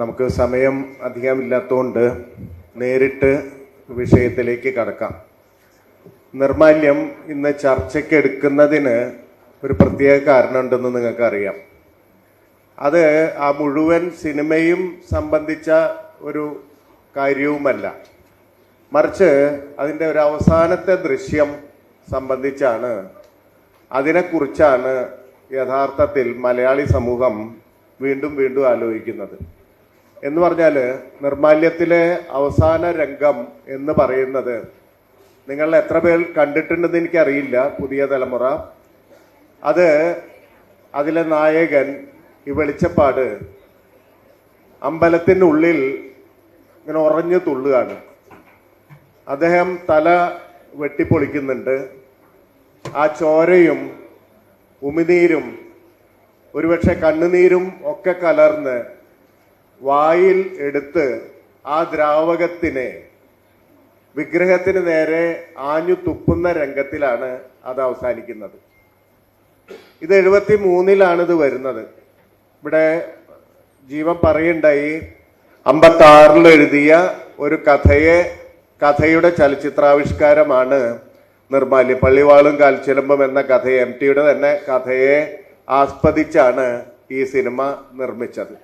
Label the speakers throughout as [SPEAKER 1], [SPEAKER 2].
[SPEAKER 1] നമുക്ക് സമയം അധികമില്ലാത്തതുകൊണ്ട് നേരിട്ട് വിഷയത്തിലേക്ക് കടക്കാം. നിർമാല്യം ഇന്ന് ചർച്ചയ്ക്ക് എടുക്കുന്നതിന് ഒരു പ്രത്യേക കാരണമുണ്ടെന്ന് നിങ്ങൾക്കറിയാം. അത് ആ മുഴുവൻ സിനിമയും സംബന്ധിച്ച ഒരു കാര്യവുമല്ല. മറിച്ച് അതിന്റെ ഒരു അവസാനത്തെ ദൃശ്യം സംബന്ധിച്ചാണ് അതിനെക്കുറിച്ചാണ് യഥാർത്ഥത്തിൽ മലയാളി സമൂഹം വീണ്ടും വീണ്ടും ആലോചിക്കുന്നത്. എന്ന് പറഞ്ഞാൽ നിർമാല്യത്തിലെ അവസാന രംഗം എന്ന് പറയുന്നത് നിങ്ങൾ എത്ര പേർ കണ്ടിട്ടുണ്ടെന്ന് എനിക്കറിയില്ല പുതിയ തലമുറ. അത് അതിലെ നായകൻ ഈ വെളിച്ചപ്പാട് അമ്പലത്തിനുള്ളിൽ ഇങ്ങനെ ഉറഞ്ഞു തുള്ളുകയാണ്. അദ്ദേഹം തല വെട്ടിപ്പൊളിക്കുന്നുണ്ട്. ആ ചോരയും ഉമിനീരും ഒരുപക്ഷെ കണ്ണുനീരും ഒക്കെ കലർന്ന് വായിൽ എടുത്ത് ആ ദ്രാവകത്തിനെ വിഗ്രഹത്തിന് നേരെ ആഞ്ഞു തുപ്പുന്ന രംഗത്തിലാണ് അത് അവസാനിക്കുന്നത്. ഇത് എഴുപത്തി മൂന്നിലാണ് ഇത് വരുന്നത്. ഇവിടെ ജീവൻ പറയുണ്ടായി അമ്പത്തി ആറിൽ എഴുതിയ ഒരു കഥയെ കഥയുടെ ചലച്ചിത്രാവിഷ്കാരമാണ് നിർമാല്യം. പള്ളിവാളും കാൽച്ചിലമ്പും എന്ന കഥയെ എം ടിയുടെ തന്നെ കഥയെ ആസ്പദിച്ചാണ് ഈ സിനിമ നിർമ്മിച്ചത്.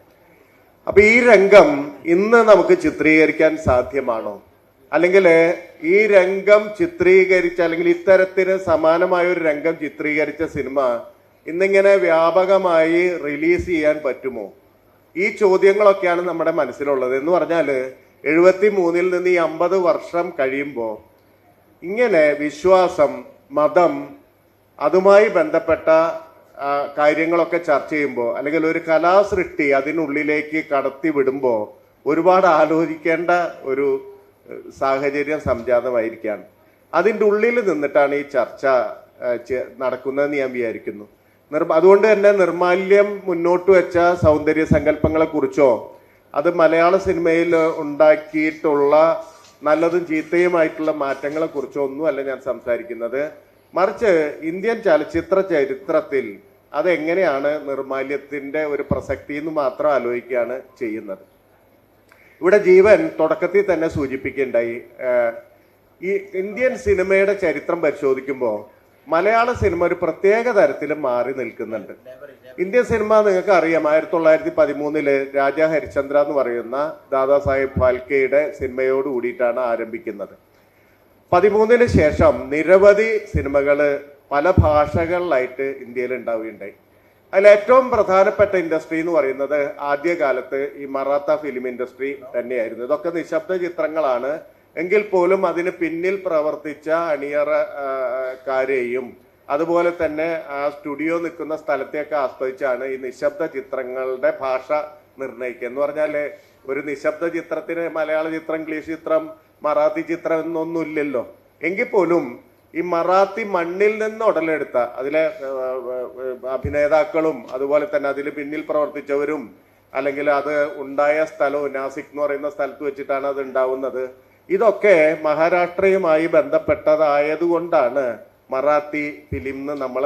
[SPEAKER 1] അപ്പൊ ഈ രംഗം ഇന്ന് നമുക്ക് ചിത്രീകരിക്കാൻ സാധ്യമാണോ? അല്ലെങ്കിൽ ഈ രംഗം ചിത്രീകരിച്ച അല്ലെങ്കിൽ ഇത്തരത്തിന് സമാനമായ ഒരു രംഗം ചിത്രീകരിച്ച സിനിമ ഇന്നിങ്ങനെ വ്യാപകമായി റിലീസ് ചെയ്യാൻ പറ്റുമോ? ഈ ചോദ്യങ്ങളൊക്കെയാണ് നമ്മുടെ മനസ്സിലുള്ളത്. എന്ന് പറഞ്ഞാൽ എഴുപത്തി മൂന്നിൽ നിന്ന് ഈ അമ്പത് വർഷം കഴിയുമ്പോൾ ഇങ്ങനെ വിശ്വാസം മതം അതുമായി ബന്ധപ്പെട്ട കാര്യങ്ങളൊക്കെ ചർച്ച ചെയ്യുമ്പോൾ അല്ലെങ്കിൽ ഒരു കലാസൃഷ്ടി അതിനുള്ളിലേക്ക് കടത്തി വിടുമ്പോൾ ഒരുപാട് ആലോചിക്കേണ്ട ഒരു സാഹചര്യം സംജാതമായിരിക്കുകയാണ് അതിന്റെ ഉള്ളിൽ നിന്നിട്ടാണ് ഈ ചർച്ച നടക്കുന്നതെന്ന് ഞാൻ വിചാരിക്കുന്നു. അതുകൊണ്ട് തന്നെ നിർമാല്യം മുന്നോട്ട് വെച്ച സൗന്ദര്യ സങ്കല്പങ്ങളെക്കുറിച്ചോ അത് മലയാള സിനിമയിൽ ഉണ്ടാക്കിയിട്ടുള്ള നല്ലതും ചീത്തയുമായിട്ടുള്ള മാറ്റങ്ങളെക്കുറിച്ചോ ഒന്നുമല്ല ഞാൻ സംസാരിക്കുന്നത്. മറിച്ച് ഇന്ത്യൻ ചലച്ചിത്ര ചരിത്രത്തിൽ അതെങ്ങനെയാണ് നിർമാല്യത്തിന്റെ ഒരു പ്രസക്തി എന്ന് മാത്രം ആലോചിക്കുകയാണ് ചെയ്യുന്നത്. ഇവിടെ ജീവൻ തുടക്കത്തിൽ തന്നെ സൂചിപ്പിക്കുകയുണ്ടായി ഈ ഇന്ത്യൻ സിനിമയുടെ ചരിത്രം പരിശോധിക്കുമ്പോൾ മലയാള സിനിമ ഒരു പ്രത്യേക തരത്തിൽ മാറി നിൽക്കുന്നുണ്ട്. ഇന്ത്യൻ സിനിമ നിങ്ങൾക്ക് അറിയാം ആയിരത്തി തൊള്ളായിരത്തി പതിമൂന്നിൽ രാജ ഹരിചന്ദ്ര എന്ന് പറയുന്ന ദാദാ സാഹിബ് ഫാൽക്കെയുടെ സിനിമയോട് കൂടിയിട്ടാണ് ആരംഭിക്കുന്നത്. പതിമൂന്നിന് ശേഷം നിരവധി സിനിമകൾ പല ഭാഷകളിലായിട്ട് ഇന്ത്യയിൽ ഉണ്ടാവുകയുണ്ടായി അതിൽ ഏറ്റവും പ്രധാനപ്പെട്ട ഇൻഡസ്ട്രി എന്ന് പറയുന്നത് ആദ്യകാലത്ത് ഈ മറാത്ത ഫിലിം ഇൻഡസ്ട്രി തന്നെയായിരുന്നു. ഇതൊക്കെ നിശബ്ദ ചിത്രങ്ങളാണ്. എങ്കിൽ പോലും അതിന് പിന്നിൽ പ്രവർത്തിച്ച അണിയറക്കാരെയും അതുപോലെ തന്നെ ആ സ്റ്റുഡിയോ നിൽക്കുന്ന സ്ഥലത്തെയൊക്കെ ആസ്വദിച്ചാണ് ഈ നിശബ്ദ ചിത്രങ്ങളുടെ ഭാഷ നിർണയിക്കുക. എന്ന് പറഞ്ഞാൽ ഒരു നിശബ്ദ ചിത്രത്തിന് മലയാള ചിത്രം ഇംഗ്ലീഷ് ചിത്രം മറാത്തി ചിത്രം എന്നൊന്നുമില്ലല്ലോ എങ്കിൽ പോലും ഈ മറാത്തി മണ്ണിൽ നിന്ന് ഉടലെടുത്ത അതിലെ അഭിനേതാക്കളും അതുപോലെ തന്നെ അതിൽ പിന്നിൽ പ്രവർത്തിച്ചവരും അല്ലെങ്കിൽ അത് ഉണ്ടായ സ്ഥലവും നാസിക് എന്ന് പറയുന്ന സ്ഥലത്ത് വെച്ചിട്ടാണ് അത് ഉണ്ടാവുന്നത്. ഇതൊക്കെ മഹാരാഷ്ട്രയുമായി ബന്ധപ്പെട്ടതായതുകൊണ്ടാണ് മറാത്തി ഫിലിം എന്ന് നമ്മൾ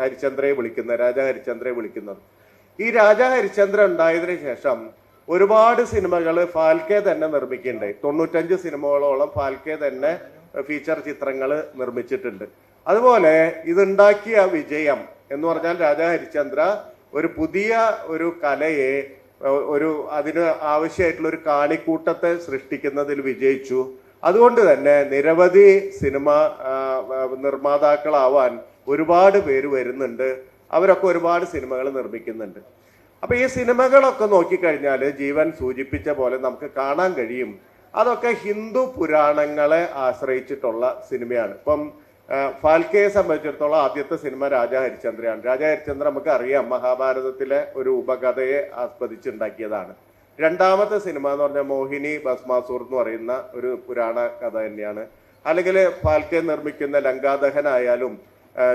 [SPEAKER 1] ഹരിചന്ദ്രയെ വിളിക്കുന്നത് രാജാ ഹരിചന്ദ്രയെ വിളിക്കുന്നത്. ഈ രാജാ ഹരിചന്ദ്ര ഉണ്ടായതിനു ശേഷം ഒരുപാട് സിനിമകൾ ഫാൽക്കെ തന്നെ നിർമ്മിക്കുന്നുണ്ട്. തൊണ്ണൂറ്റഞ്ച് സിനിമകളോളം ഫാൽക്കെ തന്നെ ഫീച്ചർ ചിത്രങ്ങൾ നിർമ്മിച്ചിട്ടുണ്ട്. അതുപോലെ ഇതുണ്ടാക്കിയ വിജയം എന്ന് പറഞ്ഞാൽ രാജാ ഹരിചന്ദ്ര ഒരു പുതിയ ഒരു കലയെ ഒരു അതിന് ആവശ്യമായിട്ടുള്ള ഒരു കാണിക്കൂട്ടത്തെ സൃഷ്ടിക്കുന്നതിൽ വിജയിച്ചു. അതുകൊണ്ട് തന്നെ നിരവധി സിനിമ നിർമ്മാതാക്കളാവാൻ ഒരുപാട് പേര് വരുന്നുണ്ട്. അവരൊക്കെ ഒരുപാട് സിനിമകൾ നിർമ്മിക്കുന്നുണ്ട്. അപ്പൊ ഈ സിനിമകളൊക്കെ നോക്കിക്കഴിഞ്ഞാൽ ജീവൻ സൂചിപ്പിച്ച പോലെ നമുക്ക് കാണാൻ കഴിയും. അതൊക്കെ ഹിന്ദു പുരാണങ്ങളെ ആശ്രയിച്ചിട്ടുള്ള സിനിമയാണ്. ഇപ്പം ഫാൽക്കയെ സംബന്ധിച്ചിടത്തോളം ആദ്യത്തെ സിനിമ രാജാ ഹരിചന്ദ്രയാണ് രാജാ ഹരിചന്ദ്ര നമുക്ക് അറിയാം മഹാഭാരതത്തിലെ ഒരു ഉപകഥയെ ആസ്പദിച്ചുണ്ടാക്കിയതാണ്. രണ്ടാമത്തെ സിനിമ എന്ന് പറഞ്ഞാൽ മോഹിനി ഭസ്മാസൂർ എന്ന് പറയുന്ന ഒരു പുരാണ കഥ തന്നെയാണ്. അല്ലെങ്കിൽ ഫാൽക്കെ നിർമ്മിക്കുന്ന ലങ്കാദഹനായാലും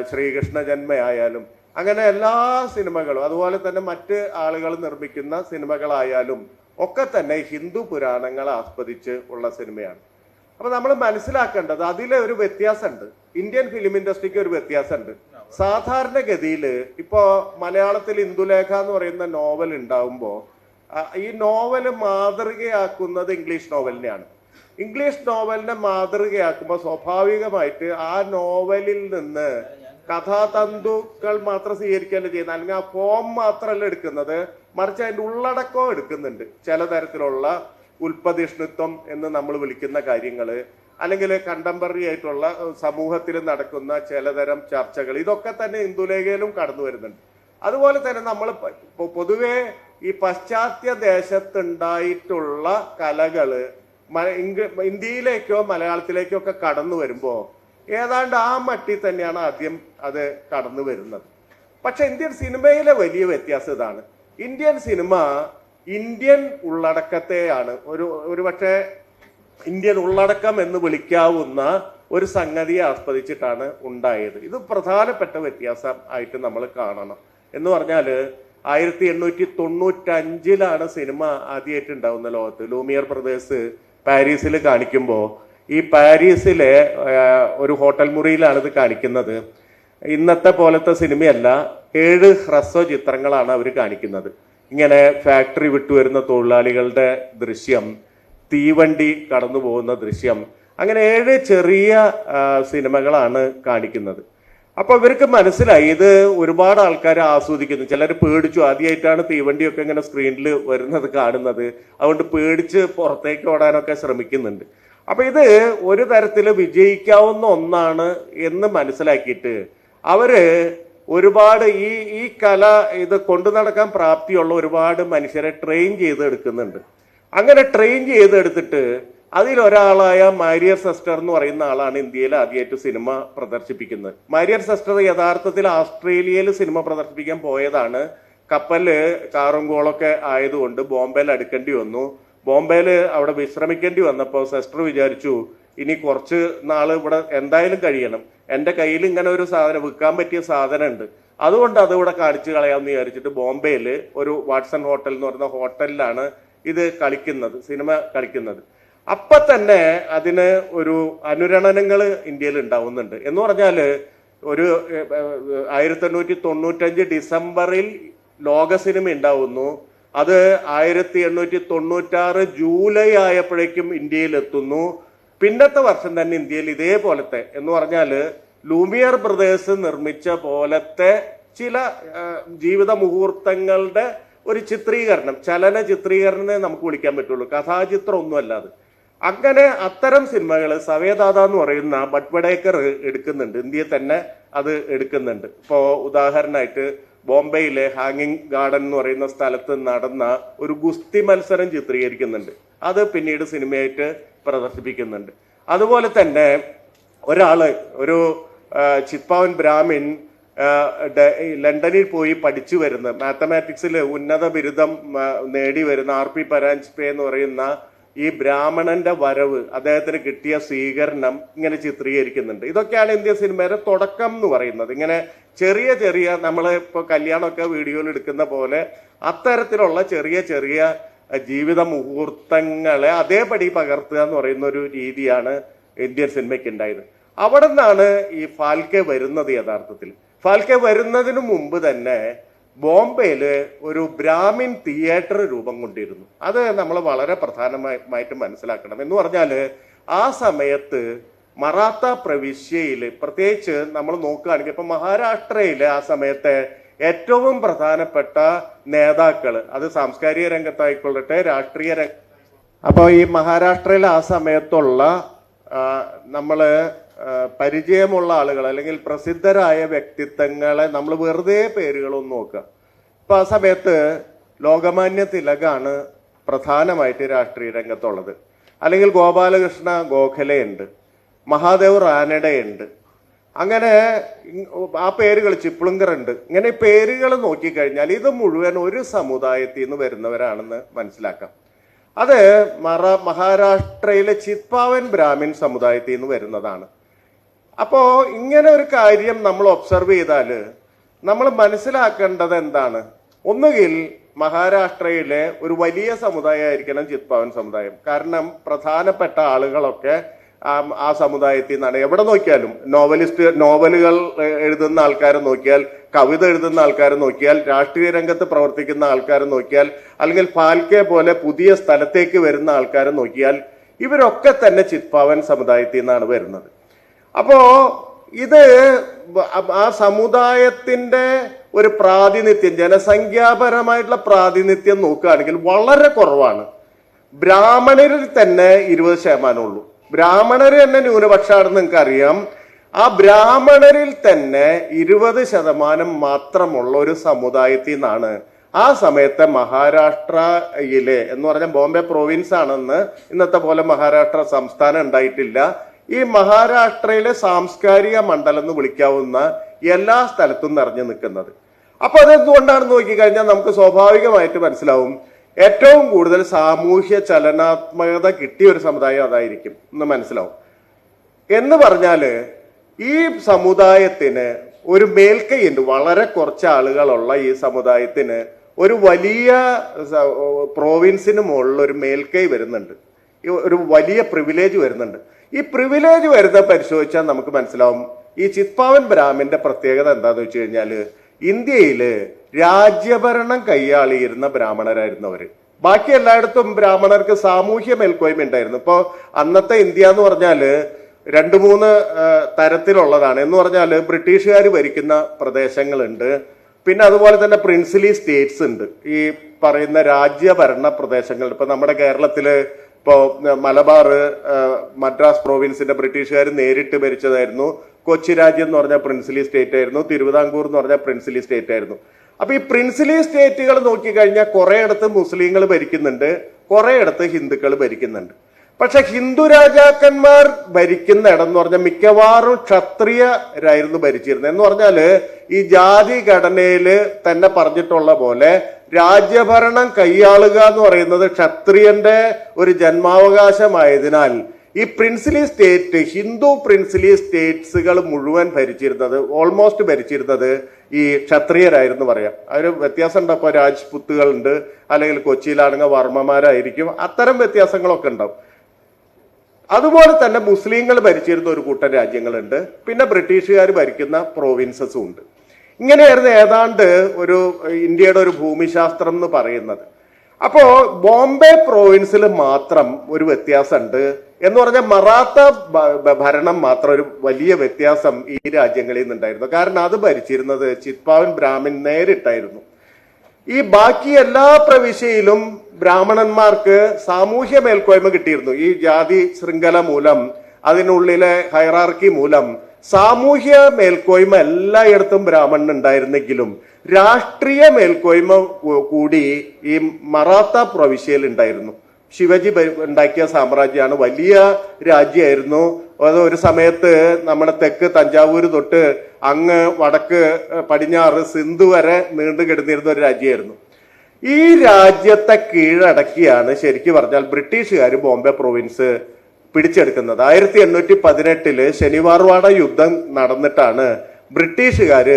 [SPEAKER 1] ശ്രീകൃഷ്ണ ജന്മയായാലും അങ്ങനെ എല്ലാ സിനിമകളും അതുപോലെ തന്നെ മറ്റ് ആളുകൾ നിർമ്മിക്കുന്ന സിനിമകളായാലും ഒക്കെ തന്നെ ഹിന്ദു പുരാണങ്ങളെ ആസ്പദിച്ച് ഉള്ള സിനിമയാണ്. അപ്പൊ നമ്മൾ മനസ്സിലാക്കേണ്ടത് അതിലെ ഒരു വ്യത്യാസമുണ്ട്. ഇന്ത്യൻ ഫിലിം ഇൻഡസ്ട്രിക്ക് ഒരു വ്യത്യാസമുണ്ട്. സാധാരണഗതിയിൽ ഇപ്പോ മലയാളത്തിൽ ഇന്ദുലേഖ എന്ന് പറയുന്ന നോവൽ ഉണ്ടാവുമ്പോൾ ഈ നോവൽ മാതൃകയാക്കുന്നത് ഇംഗ്ലീഷ് നോവലിനെയാണ് ഇംഗ്ലീഷ് നോവലിനെ മാതൃകയാക്കുമ്പോൾ സ്വാഭാവികമായിട്ട് ആ നോവലിൽ നിന്ന് കഥാതന്തുക്കൾ മാത്രം സ്വീകരിക്കുകയല്ല ചെയ്യുന്നത്. അല്ലെങ്കിൽ ആ ഫോം മാത്രമല്ല എടുക്കുന്നത്. മറിച്ച് അതിന്റെ ഉള്ളടക്കവും എടുക്കുന്നുണ്ട്. ചില തരത്തിലുള്ള ഉൽപ്പതിഷ്ണുത്വം എന്ന് നമ്മൾ വിളിക്കുന്ന കാര്യങ്ങൾ. അല്ലെങ്കിൽ കണ്ടംപററി ആയിട്ടുള്ള സമൂഹത്തിൽ നടക്കുന്ന ചിലതരം ചർച്ചകൾ. ഇതൊക്കെ തന്നെ ഹിന്ദുലേഖയിലും കടന്നു വരുന്നുണ്ട്. അതുപോലെ തന്നെ നമ്മൾ പൊതുവേ ഈ പാശ്ചാത്യ ദേശത്തുണ്ടായിട്ടുള്ള കലകൾ ഇന്ത്യയിലേക്കോ മലയാളത്തിലേക്കോ ഒക്കെ കടന്നു വരുമ്പോ ഏതാണ്ട് ആ മട്ടി തന്നെയാണ് ആദ്യം അത് കടന്നു വരുന്നത്. പക്ഷെ ഇന്ത്യൻ സിനിമയിലെ വലിയ വ്യത്യാസം ഇതാണ്. ഇന്ത്യൻ സിനിമ ഇന്ത്യൻ ഉള്ളടക്കത്തെയാണ്. ഒരു ഒരു പക്ഷേ ഇന്ത്യൻ ഉള്ളടക്കം എന്ന് വിളിക്കാവുന്ന ഒരു സംഗതിയെ ആസ്പദിച്ചിട്ടാണ് ഉണ്ടായത്. ഇത് പ്രധാനപ്പെട്ട വ്യത്യാസം ആയിട്ട് നമ്മൾ കാണണം. എന്ന് പറഞ്ഞാൽ ആയിരത്തി എണ്ണൂറ്റി തൊണ്ണൂറ്റഞ്ചിലാണ് സിനിമ ആദ്യമായിട്ട് ഉണ്ടാവുന്ന ലോകത്ത്. ലൂമിയർ പ്രദേശ് പാരീസിൽ കാണിക്കുമ്പോൾ ഈ പാരീസിലെ ഒരു ഹോട്ടൽ മുറിയിലാണ് ഇത് കാണിക്കുന്നത്. ഇന്നത്തെ പോലത്തെ സിനിമയല്ല ഏഴ് ഹ്രസ്വ ചിത്രങ്ങളാണ് അവർ കാണിക്കുന്നത്. ഇങ്ങനെ ഫാക്ടറി വിട്ടുവരുന്ന തൊഴിലാളികളുടെ ദൃശ്യം തീവണ്ടി കടന്നു പോകുന്ന ദൃശ്യം അങ്ങനെ ഏഴ് ചെറിയ സിനിമകളാണ് കാണിക്കുന്നത്. അപ്പോൾ ഇവർക്ക് മനസ്സിലായി ഇത് ഒരുപാട് ആൾക്കാർ ആസ്വദിക്കുന്നു. ചിലർ പേടിച്ചു ആദ്യമായിട്ടാണ് തീവണ്ടിയൊക്കെ ഇങ്ങനെ സ്ക്രീനിൽ വരുന്നത് കാണുന്നത്. അതുകൊണ്ട് പേടിച്ച് പുറത്തേക്ക് ഓടാനൊക്കെ ശ്രമിക്കുന്നുണ്ട്. അപ്പൊ ഇത് ഒരു തരത്തിൽ വിജയിക്കാവുന്ന ഒന്നാണ് എന്ന് മനസ്സിലാക്കിയിട്ട് അവർ ഒരുപാട് ഈ ഈ കല ഇത് കൊണ്ടു നടക്കാൻ പ്രാപ്തിയുള്ള ഒരുപാട് മനുഷ്യരെ ട്രെയിൻ ചെയ്തെടുക്കുന്നുണ്ട്. അങ്ങനെ ട്രെയിൻ ചെയ്തെടുത്തിട്ട് അതിലൊരാളായ മാരിയർ സിസ്റ്റർ എന്ന് പറയുന്ന ആളാണ് ഇന്ത്യയിൽ ആദ്യമായിട്ട് സിനിമ പ്രദർശിപ്പിക്കുന്നത്. മാരിയർ സിസ്റ്റർ യഥാർത്ഥത്തിൽ ഓസ്ട്രേലിയയിൽ സിനിമ പ്രദർശിപ്പിക്കാൻ പോയതാണ്. കപ്പൽ കാറും കോളൊക്കെ ആയതുകൊണ്ട് ബോംബെയിൽ അടുക്കേണ്ടി വന്നു. ബോംബെയിൽ അവിടെ വിശ്രമിക്കേണ്ടി വന്നപ്പോൾ സെസ്റ്റർ വിചാരിച്ചു ഇനി കുറച്ച് നാൾ ഇവിടെ എന്തായാലും കഴിയണം. എന്റെ കയ്യിൽ ഇങ്ങനെ ഒരു സാധനം വിൽക്കാൻ പറ്റിയ സാധനം ഉണ്ട് അതുകൊണ്ട് അത് ഇവിടെ കാണിച്ചു കളയാമെന്ന് വിചാരിച്ചിട്ട് ബോംബെയിൽ ഒരു വാട്സൺ ഹോട്ടൽ എന്ന് പറയുന്ന ഹോട്ടലിലാണ് ഇത് കളിക്കുന്നത് സിനിമ കളിക്കുന്നത്. അപ്പൊ തന്നെ അതിന് ഒരു അനുരണനങ്ങൾ ഇന്ത്യയിൽ ഉണ്ടാവുന്നുണ്ട്. എന്ന് പറഞ്ഞാൽ ഒരു ആയിരത്തി എണ്ണൂറ്റി തൊണ്ണൂറ്റഞ്ച് ഡിസംബറിൽ ലോക സിനിമ ഉണ്ടാവുന്നു. അത് ആയിരത്തി എണ്ണൂറ്റി തൊണ്ണൂറ്റാറ് ജൂലൈ ആയപ്പോഴേക്കും ഇന്ത്യയിൽ എത്തുന്നു. പിന്നത്തെ വർഷം തന്നെ ഇന്ത്യയിൽ ഇതേപോലത്തെ എന്ന് പറഞ്ഞാൽ ലൂമിയർ ബ്രദേഴ്സ് നിർമ്മിച്ച പോലത്തെ ചില ജീവിത മുഹൂർത്തങ്ങളുടെ ഒരു ചിത്രീകരണം ചലന ചിത്രീകരണമേ നമുക്ക് വിളിക്കാൻ പറ്റുള്ളൂ. കഥാചിത്രം ഒന്നുമല്ല അത്. അങ്ങനെ അത്തരം സിനിമകൾ സവേദാദ എന്ന് പറയുന്ന ബട്ട്വഡേക്കർ എടുക്കുന്നുണ്ട്. ഇന്ത്യയിൽ തന്നെ അത് എടുക്കുന്നുണ്ട്. ഇപ്പോൾ ഉദാഹരണമായിട്ട് ബോംബെയിലെ ഹാങ്ങിങ് ഗാർഡൻ എന്ന് പറയുന്ന സ്ഥലത്ത് നടന്ന ഒരു ഗുസ്തി മത്സരം ചിത്രീകരിക്കുന്നുണ്ട്. അത് പിന്നീട് സിനിമയായിട്ട് പ്രദർശിപ്പിക്കുന്നുണ്ട്. അതുപോലെ തന്നെ ഒരാൾ ഒരു ചിത്പാവൻ ബ്രാഹ്മിൻ ലണ്ടനിൽ പോയി പഠിച്ചു വരുന്ന മാത്തമാറ്റിക്സിൽ ഉന്നത ബിരുദം നേടി വരുന്ന ആർ പി പരാഞ്ച്പേ എന്ന് പറയുന്ന ഈ ബ്രാഹ്മണന്റെ വരവ് അദ്ദേഹത്തിന് കിട്ടിയ സ്വീകരണം ഇങ്ങനെ ചിത്രീകരിക്കുന്നുണ്ട്. ഇതൊക്കെയാണ് ഇന്ത്യൻ സിനിമയുടെ തുടക്കം എന്ന് പറയുന്നത്. ഇങ്ങനെ ചെറിയ ചെറിയ നമ്മൾ ഇപ്പോൾ കല്യാണമൊക്കെ വീഡിയോയിൽ എടുക്കുന്ന പോലെ അത്തരത്തിലുള്ള ചെറിയ ചെറിയ ജീവിത മുഹൂർത്തങ്ങളെ അതേപടി പകർത്തുക എന്ന് പറയുന്ന ഒരു രീതിയാണ് ഇന്ത്യൻ സിനിമയ്ക്ക് ഉണ്ടായത്. അവിടെ നിന്നാണ് ഈ ഫാൽക്കെ വരുന്നത് യഥാർത്ഥത്തിൽ. ഫാൽക്കെ വരുന്നതിന് മുമ്പ് തന്നെ ബോംബെയിൽ ഒരു ബ്രാഹ്മിൻ തിയേറ്റർ രൂപം കൊണ്ടിരുന്നു. അത് നമ്മൾ വളരെ പ്രധാനമായിട്ട് മനസ്സിലാക്കണം. എന്ന് പറഞ്ഞാൽ ആ സമയത്ത് മറാത്ത പ്രവിശ്യയിൽ പ്രത്യേകിച്ച് നമ്മൾ നോക്കുകയാണെങ്കിൽ ഇപ്പം മഹാരാഷ്ട്രയിലെ ആ സമയത്തെ ഏറ്റവും പ്രധാനപ്പെട്ട നേതാക്കൾ അത് സാംസ്കാരിക രംഗത്തായിക്കൊള്ളട്ടെ രാഷ്ട്രീയ രംഗ അപ്പോൾ ഈ മഹാരാഷ്ട്രയിൽ ആ സമയത്തുള്ള ആ, പരിചയമുള്ള ആളുകൾ അല്ലെങ്കിൽ പ്രസിദ്ധരായ വ്യക്തിത്വങ്ങളെ നമ്മൾ വെറുതെ പേരുകളൊന്നും നോക്കുക. ഇപ്പൊ ആ സമയത്ത് ലോകമാന്യ തിലകാണ് പ്രധാനമായിട്ട് രാഷ്ട്രീയ രംഗത്തുള്ളത്. അല്ലെങ്കിൽ ഗോപാലകൃഷ്ണ ഗോഖലെ ഉണ്ട് മഹാദേവ് റാനഡയുണ്ട്. അങ്ങനെ ആ പേരുകൾ ചിപ്ലുങ്കർ ഉണ്ട് ഇങ്ങനെ പേരുകൾ നോക്കിക്കഴിഞ്ഞാൽ ഇത് മുഴുവൻ ഒരു സമുദായത്തിൽ നിന്ന് വരുന്നവരാണെന്ന് മനസ്സിലാക്കാം. അത് മറ മഹാരാഷ്ട്രയിലെ ചിത്പാവൻ ബ്രാഹ്മിൻ സമുദായത്തിൽ നിന്ന് വരുന്നതാണ്. അപ്പോ ഇങ്ങനെ ഒരു കാര്യം നമ്മൾ ഒബ്സർവ് ചെയ്താൽ നമ്മൾ മനസ്സിലാക്കേണ്ടത് എന്താണ്? ഒന്നുകിൽ മഹാരാഷ്ട്രയിലെ ഒരു വലിയ സമുദായമായിരിക്കണം ചിത്പാവൻ സമുദായം. കാരണം പ്രധാനപ്പെട്ട ആളുകളൊക്കെ ആ- സമുദായത്തിൽ നിന്നാണ്. എവിടെ നോക്കിയാലും നോവലിസ്റ്റ് നോവലുകൾ എഴുതുന്ന ആൾക്കാരെ നോക്കിയാൽ കവിത എഴുതുന്ന ആൾക്കാരെ നോക്കിയാൽ രാഷ്ട്രീയ രംഗത്ത് പ്രവർത്തിക്കുന്ന ആൾക്കാരെ നോക്കിയാൽ അല്ലെങ്കിൽ ഫാൽക്കെ പോലെ പുതിയ സ്ഥലത്തേക്ക് വരുന്ന ആൾക്കാരെ നോക്കിയാൽ ഇവരൊക്കെ തന്നെ ചിത്പാവൻ സമുദായത്തിൽ നിന്നാണ് വരുന്നത്. അപ്പോ ഇത് ആ സമുദായത്തിന്റെ ഒരു പ്രാതിനിധ്യം ജനസംഖ്യാപരമായിട്ടുള്ള പ്രാതിനിധ്യം നോക്കുകയാണെങ്കിൽ വളരെ കുറവാണ്. ബ്രാഹ്മണരിൽ തന്നെ ഇരുപത് ശതമാനമുള്ളൂ ബ്രാഹ്മണർ തന്നെ ന്യൂനപക്ഷമാണെന്ന് നിങ്ങൾക്ക് അറിയാം ആ ബ്രാഹ്മണരിൽ തന്നെ ഇരുപത് ശതമാനം മാത്രമുള്ള ഒരു സമുദായത്തിൽ നിന്നാണ്. ആ സമയത്തെ മഹാരാഷ്ട്രയിലെ എന്ന് പറഞ്ഞാൽ ബോംബെ പ്രൊവിൻസ് ആണെന്ന് ഇന്നത്തെ പോലെ മഹാരാഷ്ട്ര സംസ്ഥാനം ഉണ്ടായിട്ടില്ല. ഈ മഹാരാഷ്ട്രയിലെ സാംസ്കാരിക മണ്ഡലം എന്ന് വിളിക്കാവുന്ന എല്ലാ സ്ഥലത്തും നിറഞ്ഞു നിൽക്കുന്നത്. അപ്പൊ അതെന്തുകൊണ്ടാണ് നോക്കിക്കഴിഞ്ഞാൽ നമുക്ക് സ്വാഭാവികമായിട്ട് മനസ്സിലാവും ഏറ്റവും കൂടുതൽ സാമൂഹ്യ ചലനാത്മകത കിട്ടിയ ഒരു സമുദായം അതായിരിക്കും എന്ന് മനസ്സിലാവും. എന്ന് പറഞ്ഞാൽ ഈ സമുദായത്തിന് ഒരു മേൽക്കൈയുണ്ട്. വളരെ കുറച്ച് ആളുകളുള്ള ഈ സമുദായത്തിന് ഒരു വലിയ പ്രോവിൻസിന് മുകളിൽ ഒരു മേൽക്കൈ വരുന്നുണ്ട്. ഒരു വലിയ പ്രിവിലേജ് വരുന്നുണ്ട്. ഈ പ്രിവിലേജ് വരുന്ന പരിശോധിച്ചാൽ നമുക്ക് മനസ്സിലാവും ഈ ചിത്പാവൻ ബ്രാഹ്മിന്റെ പ്രത്യേകത എന്താന്ന് വെച്ച് കഴിഞ്ഞാൽ ഇന്ത്യയിൽ രാജ്യഭരണം കൈയാളിയിരുന്ന ബ്രാഹ്മണരായിരുന്നു അവർ. ബാക്കി എല്ലായിടത്തും ബ്രാഹ്മണർക്ക് സാമൂഹ്യ മേൽക്കോയ്മ ഉണ്ടായിരുന്നു. ഇപ്പോ അന്നത്തെ ഇന്ത്യ എന്ന് പറഞ്ഞാൽ രണ്ട് മൂന്ന് തരത്തിലുള്ളതാണ്. എന്ന് പറഞ്ഞാൽ ബ്രിട്ടീഷുകാർ ഭരിക്കുന്ന പ്രദേശങ്ങളുണ്ട്. പിന്നെ അതുപോലെ തന്നെ പ്രിൻസിലി സ്റ്റേറ്റ്സ് ഉണ്ട്. ഈ പറയുന്ന രാജ്യഭരണ പ്രദേശങ്ങൾ ഇപ്പൊ നമ്മുടെ കേരളത്തിൽ ഇപ്പോ മലബാർ മദ്രാസ് പ്രോവിൻസിന്റെ ബ്രിട്ടീഷുകാർ നേരിട്ട് ഭരിച്ചതായിരുന്നു. കൊച്ചി രാജ്യം എന്ന് പറഞ്ഞ പ്രിൻസിലി സ്റ്റേറ്റ് ആയിരുന്നു. തിരുവിതാംകൂർ എന്ന് പറഞ്ഞ പ്രിൻസിലി സ്റ്റേറ്റ് ആയിരുന്നു. അപ്പൊ ഈ പ്രിൻസിലി സ്റ്റേറ്റുകൾ നോക്കിക്കഴിഞ്ഞാൽ കുറേയിടത്ത് മുസ്ലിങ്ങൾ ഭരിക്കുന്നുണ്ട് കുറേയിടത്ത് ഹിന്ദുക്കൾ ഭരിക്കുന്നുണ്ട്. പക്ഷെ ഹിന്ദു രാജാക്കന്മാർ ഭരിക്കുന്ന ഇടം എന്ന് പറഞ്ഞാൽ മിക്കവാറും ക്ഷത്രിയരായിരുന്നു ഭരിച്ചിരുന്നത്. എന്ന് പറഞ്ഞാൽ ഈ ജാതി ഘടനയിൽ തന്നെ പറഞ്ഞിട്ടുള്ള പോലെ രാജ്യഭരണം കൈയാളുക എന്ന് പറയുന്നത് ക്ഷത്രിയന്റെ ഒരു ജന്മാവകാശമായതിനാൽ ഈ പ്രിൻസിലി സ്റ്റേറ്റ് ഹിന്ദു പ്രിൻസിലി സ്റ്റേറ്റ്സുകൾ മുഴുവൻ ഭരിച്ചിരുന്നത് ഓൾമോസ്റ്റ് ഭരിച്ചിരുന്നത് ഈ ക്ഷത്രിയരായിരുന്നു പറയാം. അതിന് വ്യത്യാസം ഉണ്ട് അപ്പോൾ രാജ്പുത്തുകളുണ്ട് അല്ലെങ്കിൽ കൊച്ചിയിലാണെങ്കിൽ വർമ്മമാരായിരിക്കും. അത്തരം വ്യത്യാസങ്ങളൊക്കെ ഉണ്ടാവും. അതുപോലെ തന്നെ മുസ്ലിങ്ങൾ ഭരിച്ചിരുന്ന ഒരു കൂട്ടം രാജ്യങ്ങളുണ്ട്. പിന്നെ ബ്രിട്ടീഷുകാർ ഭരിക്കുന്ന പ്രോവിൻസസും ഉണ്ട്. ഇങ്ങനെയായിരുന്നു ഏതാണ്ട് ഒരു ഇന്ത്യയുടെ ഒരു ഭൂമിശാസ്ത്രം എന്ന് പറയുന്നത്. അപ്പോൾ ബോംബെ പ്രോവിൻസിൽ മാത്രം ഒരു വ്യത്യാസമുണ്ട് എന്ന് പറഞ്ഞാൽ മറാത്ത ഭരണം മാത്രം ഒരു വലിയ വ്യത്യാസം ഈ രാജ്യങ്ങളിൽ നിന്നുണ്ടായിരുന്നു. കാരണം അത് ഭരിച്ചിരുന്നത് ചിത്പാവൻ ബ്രാഹ്മിൻ നേരിട്ടായിരുന്നു. ഈ ബാക്കി എല്ലാ പ്രവിശ്യയിലും ബ്രാഹ്മണന്മാർക്ക് സാമൂഹ്യ മേൽക്കോയ്മ കിട്ടിയിരുന്നു. ഈ ജാതി ശൃംഖല മൂലം അതിനുള്ളിലെ ഹൈറാർക്കി മൂലം സാമൂഹ്യ മേൽക്കോയ്മ എല്ലായിടത്തും ബ്രാഹ്മണൻ ഉണ്ടായിരുന്നെങ്കിലും രാഷ്ട്രീയ മേൽക്കോയ്മ കൂടി ഈ മറാത്ത പ്രവിശ്യയിൽ ഉണ്ടായിരുന്നു. ശിവജി ഉണ്ടാക്കിയ സാമ്രാജ്യമാണ് വലിയ രാജ്യമായിരുന്നു. അത് ഒരു സമയത്ത് നമ്മുടെ തെക്ക് തഞ്ചാവൂർ തൊട്ട് അങ്ങ് വടക്ക് പടിഞ്ഞാറ് സിന്ധു വരെ നീണ്ടു കിടന്നിരുന്ന ഒരു രാജ്യമായിരുന്നു. ഈ രാജ്യത്തെ കീഴടക്കിയാണ് ശരിക്കും പറഞ്ഞാൽ ബ്രിട്ടീഷുകാർ ബോംബെ പ്രൊവിൻസ് പിടിച്ചെടുക്കുന്നത്. ആയിരത്തി എണ്ണൂറ്റി പതിനെട്ടിൽ ശനിവാർവാട യുദ്ധം നടന്നിട്ടാണ് ബ്രിട്ടീഷുകാർ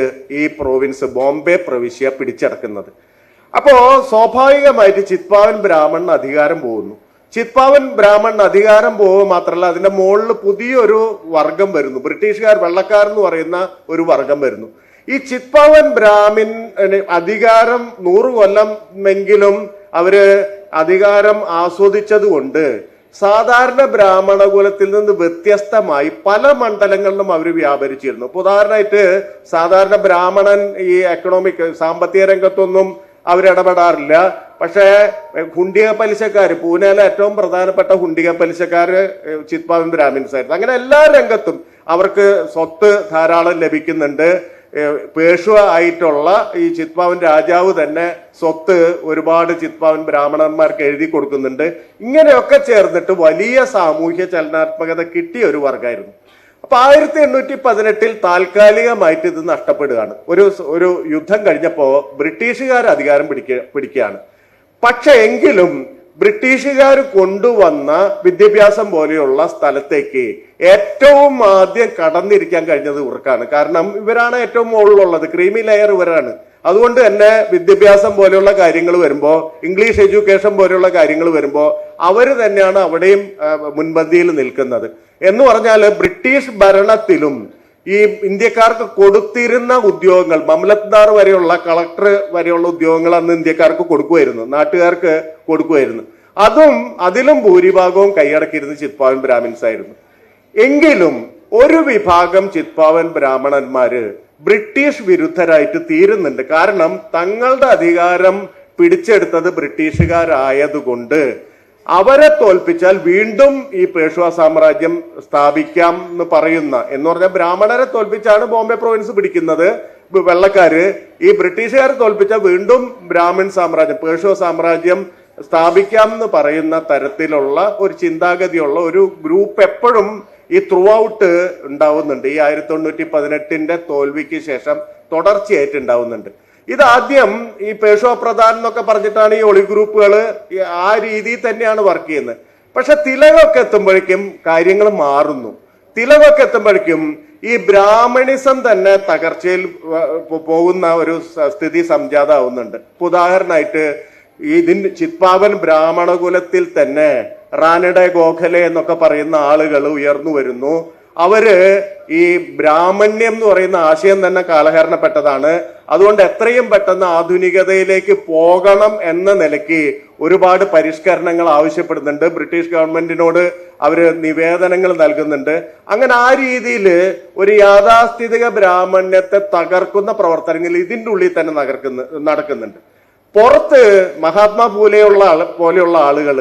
[SPEAKER 1] ഈ പ്രോവിൻസ് ബോംബെ പ്രവിശ്യ പിടിച്ചെടുക്കുന്നത്. അപ്പോ സ്വാഭാവികമായിട്ട് ചിത്പാവൻ ബ്രാഹ്മണൻ അധികാരം പോകുന്നു. ചിത്പാവൻ ബ്രാഹ്മണൻ അധികാരം പോവുക മാത്രമല്ല അതിന്റെ മുകളിൽ പുതിയൊരു വർഗം വരുന്നു. ബ്രിട്ടീഷുകാർ വെള്ളക്കാർ എന്ന് പറയുന്ന ഒരു വർഗം വരുന്നു. ഈ ചിത്പാവൻ ബ്രാഹ്മിൻ അധികാരം നൂറ് കൊല്ലമെങ്കിലും അവർ അധികാരം ആസ്വദിച്ചത് കൊണ്ട് സാധാരണ ബ്രാഹ്മണ കുലത്തിൽ നിന്ന് വ്യത്യസ്തമായി പല മണ്ഡലങ്ങളിലും അവർ വ്യാപരിച്ചിരുന്നു. ഇപ്പൊ ഉദാഹരണമായിട്ട് സാധാരണ ബ്രാഹ്മണൻ ഈ എക്കണോമിക് സാമ്പത്തിക രംഗത്തൊന്നും അവരിടപെടാറില്ല പക്ഷേ ഹുണ്ടിക പലിശക്കാർ പൂനെയിലെ ഏറ്റവും പ്രധാനപ്പെട്ട ഹുണ്ടിക പലിശക്കാർ ചിത്പാവൻ ബ്രാഹ്മിൻസ് ആയിരുന്നു അങ്ങനെ എല്ലാ രംഗത്തും അവർക്ക് സ്വത്ത് ധാരാളം ലഭിക്കുന്നുണ്ട്. പേഷ്വ ആയിട്ടുള്ള ഈ ചിത്പാവൻ രാജാവ് തന്നെ സ്വത്ത് ഒരുപാട് ചിത്പാവൻ ബ്രാഹ്മണന്മാർക്ക് എഴുതി കൊടുക്കുന്നുണ്ട്. ഇങ്ങനെയൊക്കെ ചേർന്നിട്ട് വലിയ സാമൂഹ്യ ചലനാത്മകത കിട്ടിയ ഒരു വർഗമായിരുന്നു അപ്പൊ ആയിരത്തി എണ്ണൂറ്റി പതിനെട്ടിൽ താൽക്കാലികമായിട്ട് ഇത് നഷ്ടപ്പെടുകയാണ്. ഒരു ഒരു യുദ്ധം കഴിഞ്ഞപ്പോ ബ്രിട്ടീഷുകാർ അധികാരം പിടിക്ക പിടിക്കുകയാണ്. പക്ഷെ എങ്കിലും ബ്രിട്ടീഷുകാർ കൊണ്ടുവന്ന വിദ്യാഭ്യാസം പോലെയുള്ള സ്ഥലത്തേക്ക് ഏറ്റവും ആദ്യം കടന്നിരിക്കാൻ കഴിഞ്ഞത് ഇവർക്കാണ്. കാരണം ഇവരാണ് ഏറ്റവും മുകളിലുള്ളത്. ക്രീമി ലെയർ ഇവരാണ്. അതുകൊണ്ട് തന്നെ വിദ്യാഭ്യാസം പോലെയുള്ള കാര്യങ്ങൾ വരുമ്പോൾ ഇംഗ്ലീഷ് എഡ്യൂക്കേഷൻ പോലെയുള്ള കാര്യങ്ങൾ വരുമ്പോൾ അവർ തന്നെയാണ് അവിടെയും മുൻപന്തിയിൽ നിൽക്കുന്നത്. എന്ന് പറഞ്ഞാൽ ബ്രിട്ടീഷ് ഭരണത്തിലും ഈ ഇന്ത്യക്കാർക്ക് കൊടുത്തിരുന്ന ഉദ്യോഗങ്ങൾ മമലത്ദാർ വരെയുള്ള കളക്ടർ വരെയുള്ള ഉദ്യോഗങ്ങൾ അന്ന് ഇന്ത്യക്കാർക്ക് കൊടുക്കുമായിരുന്നു നാട്ടുകാർക്ക് കൊടുക്കുമായിരുന്നു. അതും അതിലും ഭൂരിഭാഗവും കൈയടക്കിയിരുന്ന ചിത്പാവൻ ബ്രാഹ്മിൻസ് ആയിരുന്നു എങ്കിലും ഒരു വിഭാഗം ചിത്പാവൻ ബ്രാഹ്മണന്മാര് ബ്രിട്ടീഷ് വിരുദ്ധരായിട്ട് തീരുന്നുണ്ട്. കാരണം തങ്ങളുടെ അധികാരം പിടിച്ചെടുത്തത് ബ്രിട്ടീഷുകാരായതുകൊണ്ട് അവരെ തോൽപ്പിച്ചാൽ വീണ്ടും ഈ പേഷ്വാ സാമ്രാജ്യം സ്ഥാപിക്കാം എന്ന് പറയുന്ന എന്ന് പറഞ്ഞാൽ ബ്രാഹ്മണരെ തോൽപ്പിച്ചാണ് ബോംബെ പ്രൊവിൻസ് പിടിക്കുന്നത്. വെള്ളക്കാര് ഈ ബ്രിട്ടീഷുകാരെ തോൽപ്പിച്ചാൽ വീണ്ടും ബ്രാഹ്മൺ സാമ്രാജ്യം പേഷ്വ സാമ്രാജ്യം സ്ഥാപിക്കാം എന്ന് പറയുന്ന തരത്തിലുള്ള ഒരു ചിന്താഗതിയുള്ള ഒരു ഗ്രൂപ്പ് എപ്പോഴും ഈ ത്രൂ ഔട്ട് ഉണ്ടാവുന്നുണ്ട്. ഈ ആയിരത്തി തൊണ്ണൂറ്റി പതിനെട്ടിന്റെ തോൽവിക്ക് ശേഷം തുടർച്ചയായിട്ട് ഉണ്ടാവുന്നുണ്ട്. ഇതാദ്യം ഈ പേഷോ പ്രധാൻ എന്നൊക്കെ പറഞ്ഞിട്ടാണ് ഈ ഒളി ഗ്രൂപ്പുകൾ ആ രീതിയിൽ തന്നെയാണ് വർക്ക് ചെയ്യുന്നത്. പക്ഷെ തിലകൊക്കെ എത്തുമ്പോഴേക്കും കാര്യങ്ങൾ മാറുന്നു. തിലകൊക്കെ എത്തുമ്പോഴേക്കും ഈ ബ്രാഹ്മണിസം തന്നെ തകർച്ചയിൽ പോകുന്ന ഒരു സ്ഥിതി സംജാതമാവുന്നുണ്ട് ഉദാഹരണമായിട്ട് ഇതിൻ ചിത്പാവൻ ബ്രാഹ്മണകുലത്തിൽ തന്നെ റാനഡെ ഗോഖലെ എന്നൊക്കെ പറയുന്ന ആളുകൾ ഉയർന്നു വരുന്നു. അവർ ഈ ബ്രാഹ്മണ്യം എന്ന് പറയുന്ന ആശയം തന്നെ കാലഹരണപ്പെട്ടതാണ്. അതുകൊണ്ട് എത്രയും പെട്ടെന്ന് ആധുനികതയിലേക്ക് പോകണം എന്ന നിലയ്ക്ക് ഒരുപാട് പരിഷ്കരണങ്ങൾ ആവശ്യപ്പെടുന്നുണ്ട്. ബ്രിട്ടീഷ് ഗവൺമെന്റിനോട് അവർ നിവേദനങ്ങൾ നൽകുന്നുണ്ട്. അങ്ങനെ ആ രീതിയിൽ ഒരു യാഥാസ്ഥിതിക ബ്രാഹ്മണ്യത്തെ തകർക്കുന്ന പ്രവർത്തനങ്ങൾ ഇതിന്റെ ഉള്ളിൽ തന്നെ നകർക്കുന്ന നടക്കുന്നുണ്ട്. പുറത്ത് മഹാത്മാ പോലെയുള്ള ആൾ പോലെയുള്ള ആളുകൾ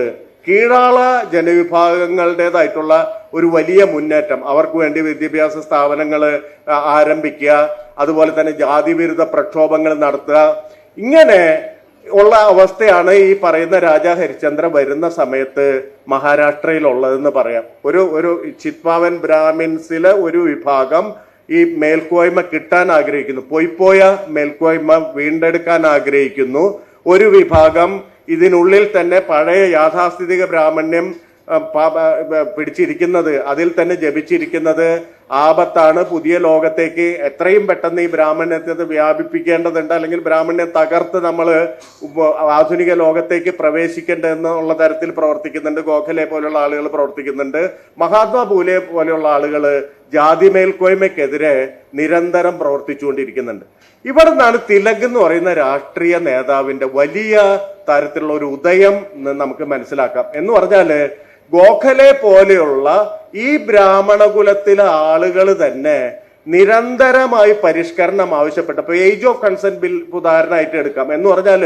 [SPEAKER 1] കീഴാള ജനവിഭാഗങ്ങളുടേതായിട്ടുള്ള ഒരു വലിയ മുന്നേറ്റം. അവർക്ക് വേണ്ടി വിദ്യാഭ്യാസ സ്ഥാപനങ്ങൾ ആരംഭിക്കുക അതുപോലെ തന്നെ ജാതി വിരുദ്ധ പ്രക്ഷോഭങ്ങൾ നടത്തുക. ഇങ്ങനെ ഉള്ള അവസ്ഥയാണ് ഈ പറയുന്ന രാജാ ഹരിചന്ദ്ര വരുന്ന സമയത്ത് മഹാരാഷ്ട്രയിലുള്ളതെന്ന് പറയാം. ഒരു ഒരു ചിത്പാവൻ ബ്രാഹ്മിൻസിലെ ഒരു വിഭാഗം ഈ മേൽക്കോയ്മ കിട്ടാൻ ആഗ്രഹിക്കുന്നു. പോയിപ്പോയ മേൽക്കോയ്മ വീണ്ടെടുക്കാൻ ആഗ്രഹിക്കുന്നു. ഒരു വിഭാഗം ഇതിനുള്ളിൽ തന്നെ പഴയ യാഥാസ്ഥിതിക ബ്രാഹ്മണ്യം പിടിച്ചിരിക്കുന്നത് അതിൽ തന്നെ ജപിച്ചിരിക്കുന്നത് ആപത്താണ്. പുതിയ ലോകത്തേക്ക് എത്രയും പെട്ടെന്ന് ഈ ബ്രാഹ്മണ്യത്തെ വ്യാപിപ്പിക്കേണ്ടതുണ്ട്. അല്ലെങ്കിൽ ബ്രാഹ്മണ്യം തകർത്ത് നമ്മൾ ആധുനിക ലോകത്തേക്ക് പ്രവേശിക്കേണ്ടതെന്നുള്ള തരത്തിൽ പ്രവർത്തിക്കുന്നുണ്ട്. ഗോഖലെ പോലുള്ള ആളുകൾ പ്രവർത്തിക്കുന്നുണ്ട്. മഹാത്മാ പൂലെ പോലെയുള്ള ആളുകൾ ജാതി മേൽക്കോയ്മയ്ക്കെതിരെ നിരന്തരം പ്രവർത്തിച്ചുകൊണ്ടിരിക്കുന്നുണ്ട്. ഇവിടെ നിന്നാണ് തിലക് എന്ന് പറയുന്ന രാഷ്ട്രീയ നേതാവിന്റെ വലിയ തരത്തിലുള്ള ഒരു ഉദയം നമുക്ക് മനസ്സിലാക്കാം. എന്ന് പറഞ്ഞാൽ ഗോഖലെ പോലെയുള്ള ഈ ബ്രാഹ്മണകുലത്തിലെ ആളുകൾ തന്നെ നിരന്തരമായി പരിഷ്കരണം ആവശ്യപ്പെട്ടപ്പോൾ ഏജ് ഓഫ് കൺസെന്റ് ബിൽ ഉദാഹരണമായിട്ട് എടുക്കാം. എന്ന് പറഞ്ഞാൽ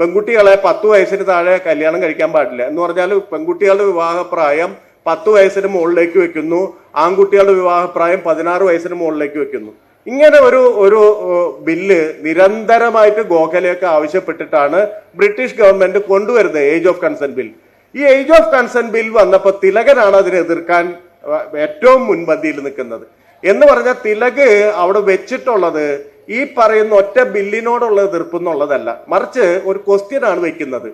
[SPEAKER 1] പെൺകുട്ടികളെ പത്ത് വയസ്സിന് താഴെ കല്യാണം കഴിക്കാൻ പാടില്ല. എന്ന് പറഞ്ഞാൽ പെൺകുട്ടികളുടെ വിവാഹപ്രായം പത്ത് വയസ്സിന് മുകളിലേക്ക് വെക്കുന്നു. ആൺകുട്ടികളുടെ വിവാഹപ്രായം പതിനാറ് വയസ്സിന് മുകളിലേക്ക് വെക്കുന്നു. ഇങ്ങനെ ഒരു ഒരു ബില്ല് നിരന്തരമായിട്ട് ഗോഖലെയൊക്കെ ആവശ്യപ്പെട്ടിട്ടാണ് ബ്രിട്ടീഷ് ഗവൺമെന്റ് കൊണ്ടുവരുന്നത് ഏജ് ഓഫ് കൺസെന്റ് ബിൽ ഈ ഏജ് ഓഫ് കൺസേൺ ബിൽ വന്നപ്പോൾ തിലകനാണ് അതിനെ എതിർക്കാൻ ഏറ്റവും മുൻപന്തിയിൽ നിൽക്കുന്നത്. എന്ന് പറഞ്ഞാൽ തിലക് അവിടെ വെച്ചിട്ടുള്ളത് ഈ പറയുന്ന ഒറ്റ ബില്ലിനോടുള്ള എതിർപ്പ് എന്നുള്ളതല്ല. മറിച്ച് ഒരു ക്വസ്റ്റ്യൻ ആണ് വെക്കുന്നത്.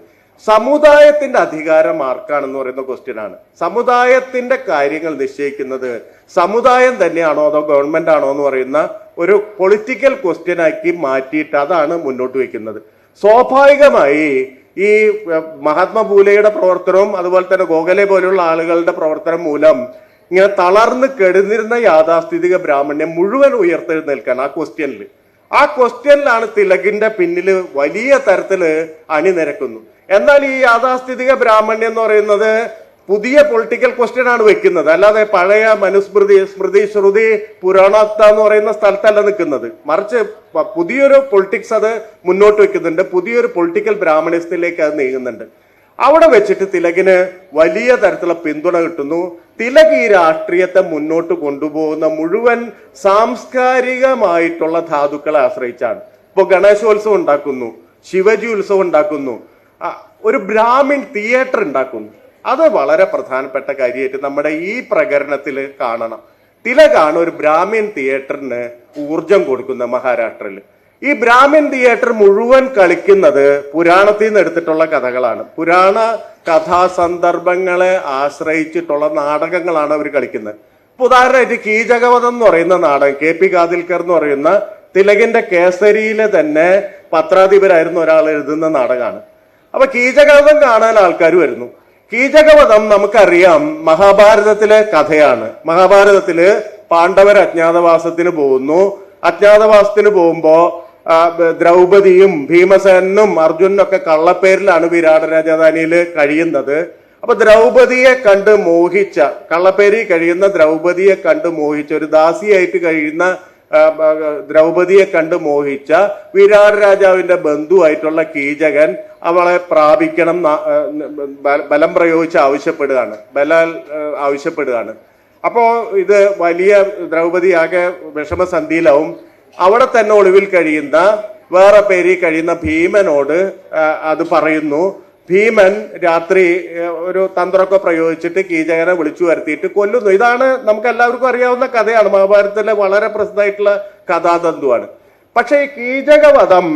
[SPEAKER 1] സമുദായത്തിന്റെ അധികാരം ആർക്കാണെന്ന് പറയുന്ന ക്വസ്റ്റ്യൻ ആണ്. സമുദായത്തിന്റെ കാര്യങ്ങൾ നിശ്ചയിക്കുന്നത് സമുദായം തന്നെയാണോ അതോ ഗവൺമെന്റ് ആണോ എന്ന് പറയുന്ന ഒരു പൊളിറ്റിക്കൽ ക്വസ്റ്റ്യൻ ആക്കി മാറ്റിയിട്ട് അതാണ് മുന്നോട്ട് വയ്ക്കുന്നത്. സ്വാഭാവികമായി ഈ മഹാത്മാ പൂലെയുടെ പ്രവർത്തനവും അതുപോലെ തന്നെ ഗോഖലെ പോലെയുള്ള ആളുകളുടെ പ്രവർത്തനം മൂലം ഇങ്ങനെ തളർന്ന് കെടുന്നിരുന്ന യാഥാസ്ഥിതിക ബ്രാഹ്മണ്യം മുഴുവൻ ഉയർത്തെഴുന്നേൽക്കാൻ ആ ക്വസ്റ്റ്യനിൽ ആ ക്വസ്റ്റ്യനിലാണ് തിലകിന്റെ പിന്നിൽ വലിയ തരത്തിൽ അണിനിരക്കുന്നു. എന്നാൽ ഈ യാഥാസ്ഥിതിക ബ്രാഹ്മണ്യം എന്ന് പറയുന്നത് പുതിയ പൊളിറ്റിക്കൽ ക്വസ്റ്റ്യൻ ആണ് വെക്കുന്നത്. അല്ലാതെ പഴയ മനുസ്മൃതി സ്മൃതി ശ്രുതി പുരാണാത്ത എന്ന് പറയുന്ന സ്ഥലത്തല്ല നിൽക്കുന്നത്. മറിച്ച് പുതിയൊരു പൊളിറ്റിക്സ് അത് മുന്നോട്ട് വെക്കുന്നുണ്ട്. പുതിയൊരു പൊളിറ്റിക്കൽ ബ്രാഹ്മണിസത്തിലേക്ക് അത് നീങ്ങുന്നുണ്ട്. അവിടെ വെച്ചിട്ട് തിലകിന് വലിയ തരത്തിലുള്ള പിന്തുണ കിട്ടുന്നു. തിലക് ഈ രാഷ്ട്രീയത്തെ മുന്നോട്ട് കൊണ്ടുപോകുന്ന മുഴുവൻ സാംസ്കാരികമായിട്ടുള്ള ധാതുക്കളെ ആശ്രയിച്ചാണ്. ഇപ്പൊ ഗണേശോത്സവം ഉണ്ടാക്കുന്നു ശിവജി ഉത്സവം ഉണ്ടാക്കുന്നു. ഒരു ബ്രാഹ്മിൺ തിയേറ്റർ ഉണ്ടാക്കുന്നു. അത് വളരെ പ്രധാനപ്പെട്ട കാര്യമായിട്ട് നമ്മുടെ ഈ പ്രകരണത്തിൽ കാണണം. തിലകാണ് ഒരു ബ്രാഹ്മിൻ തിയേറ്ററിന് ഊർജം കൊടുക്കുന്ന മഹാരാഷ്ട്രയിൽ. ഈ ബ്രാഹ്മിൻ തിയേറ്റർ മുഴുവൻ കളിക്കുന്നത് പുരാണത്തിൽ നിന്ന് എടുത്തിട്ടുള്ള കഥകളാണ്. പുരാണ കഥാസന്ദർഭങ്ങളെ ആശ്രയിച്ചിട്ടുള്ള നാടകങ്ങളാണ് അവർ കളിക്കുന്നത്. ഇപ്പൊ ഉദാഹരണമായിട്ട് കീചകവധം എന്ന് പറയുന്ന നാടകം കെ പി കാതിൽക്കർ എന്ന് പറയുന്ന തിലകിന്റെ കേസരിയിലെ തന്നെ പത്രാധിപരായിരുന്ന ഒരാൾ എഴുതുന്ന നാടകമാണ്. അപ്പൊ കീചകവധം കാണാൻ ആൾക്കാർ വരുന്നു. കീചകവധം നമുക്കറിയാം മഹാഭാരതത്തിലെ കഥയാണ്. മഹാഭാരതത്തിൽ പാണ്ഡവർ അജ്ഞാതവാസത്തിന് പോകുന്നു. അജ്ഞാതവാസത്തിന് പോകുമ്പോ ദ്രൗപദിയും ഭീമസേനും അർജുനും ഒക്കെ കള്ളപ്പേരിലാണ് വിരാട രാജധാനിയിൽ കഴിയുന്നത്. അപ്പൊ ദ്രൗപദിയെ കണ്ട് മോഹിച്ച കള്ളപ്പേരി കഴിയുന്ന ദ്രൗപദിയെ കണ്ട് മോഹിച്ച ഒരു ദാസിയായിട്ട് കഴിയുന്ന ദ്രൗപദിയെ കണ്ട് മോഹിച്ച വിരാട് രാജാവിന്റെ ബന്ധുവായിട്ടുള്ള കീചകൻ അവളെ പ്രാപിക്കണം ബലം പ്രയോഗിച്ച് ആവശ്യപ്പെടുകയാണ്. ബലാൽ ആവശ്യപ്പെടുകയാണ്. അപ്പോ ഇത് വലിയ ദ്രൗപതി ആകെ വിഷമസന്ധിയിലാവും. അവിടെ തന്നെ ഒളിവിൽ കഴിയുന്ന വേറെ പേരിൽ കഴിയുന്ന ഭീമനോട് അത് പറയുന്നു ഭീമൻ രാത്രി ഒരു തന്ത്രമൊക്കെ പ്രയോഗിച്ചിട്ട് കീചകനെ വിളിച്ചു വരുത്തിയിട്ട് കൊല്ലുന്നു. ഇതാണ് നമുക്ക് എല്ലാവർക്കും അറിയാവുന്ന കഥയാണ്. മഹാഭാരതത്തിലെ വളരെ പ്രസിദ്ധമായിട്ടുള്ള കഥാതന്തുവാണ്. പക്ഷേ ഈ കീചകവധം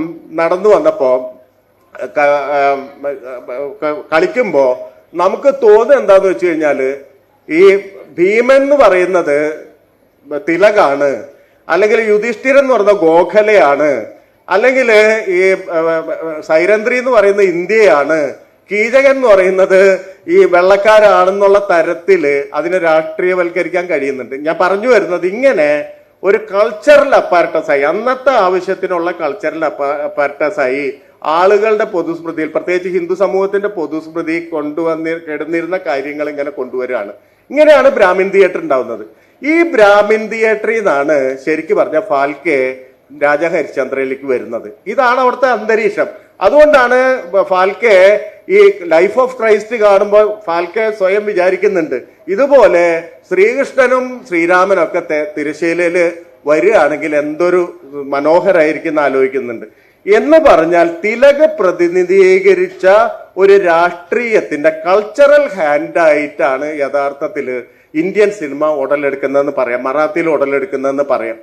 [SPEAKER 1] നടന്നു വന്നപ്പോ കളിക്കുമ്പോൾ കളിക്കുമ്പോ നമുക്ക് തോന്നുന്നത് എന്താന്ന് വെച്ച് കഴിഞ്ഞാൽ ഈ ഭീമൻ എന്ന് പറയുന്നത് തിലകാണ് അല്ലെങ്കിൽ യുധിഷ്ഠിരൻ എന്ന് പറയുന്ന ഗോഖലയാണ് അല്ലെങ്കിൽ ഈ സൈരന്ദ്രി എന്ന് പറയുന്ന ഇന്ത്യയാണ് കീചകൻ എന്ന് പറയുന്നത് ഈ വെള്ളക്കാരാണെന്നുള്ള തരത്തിൽ അതിനെ രാഷ്ട്രീയവൽക്കരിക്കാൻ കഴിയുന്നുണ്ട്. ഞാൻ പറഞ്ഞു വരുന്നത് ഇങ്ങനെ ഒരു കൾച്ചറൽ അപ്പാരറ്റസായി അന്നത്തെ ആവശ്യത്തിനുള്ള കൾച്ചറൽ അപ്പാരറ്റസായി ആളുകളുടെ പൊതുസ്മൃതിയിൽ പ്രത്യേകിച്ച് ഹിന്ദു സമൂഹത്തിന്റെ പൊതുസ്മൃതി കൊണ്ടുവന്നി കിടന്നിരുന്ന കാര്യങ്ങൾ ഇങ്ങനെ കൊണ്ടുവരികയാണ്. ഇങ്ങനെയാണ് ബ്രാഹ്മിൻ തിയേറ്റർ ഉണ്ടാവുന്നത്. ഈ ബ്രാഹ്മിൻ തിയേറ്ററിൽ നിന്നാണ് ശരിക്കും പറഞ്ഞ ഫാൽക്കെ രാജ ഹരിശ്ചന്ദ്രയിലേക്ക് വരുന്നത്. ഇതാണ് അവിടുത്തെ അന്തരീക്ഷം. അതുകൊണ്ടാണ് ഫാൽക്കെ ഈ ലൈഫ് ഓഫ് ക്രൈസ്റ്റ് കാണുമ്പോൾ ഫാൽക്കെ സ്വയം വിചാരിക്കുന്നുണ്ട്. ഇതുപോലെ ശ്രീകൃഷ്ണനും ശ്രീരാമനും ഒക്കെ തിരശ്ശീലയിൽ വരികയാണെങ്കിൽ എന്തൊരു മനോഹരായിരിക്കും ആലോചിക്കുന്നുണ്ട്. എന്ന് പറഞ്ഞാൽ തിലക പ്രതിനിധീകരിച്ച ഒരു രാഷ്ട്രീയത്തിന്റെ കൾച്ചറൽ ഹാൻഡായിട്ടാണ് യഥാർത്ഥത്തിൽ ഇന്ത്യൻ സിനിമ ഉടലെടുക്കുന്നതെന്ന് പറയാം. മറാത്തിയിൽ ഉടലെടുക്കുന്നതെന്ന് പറയാം.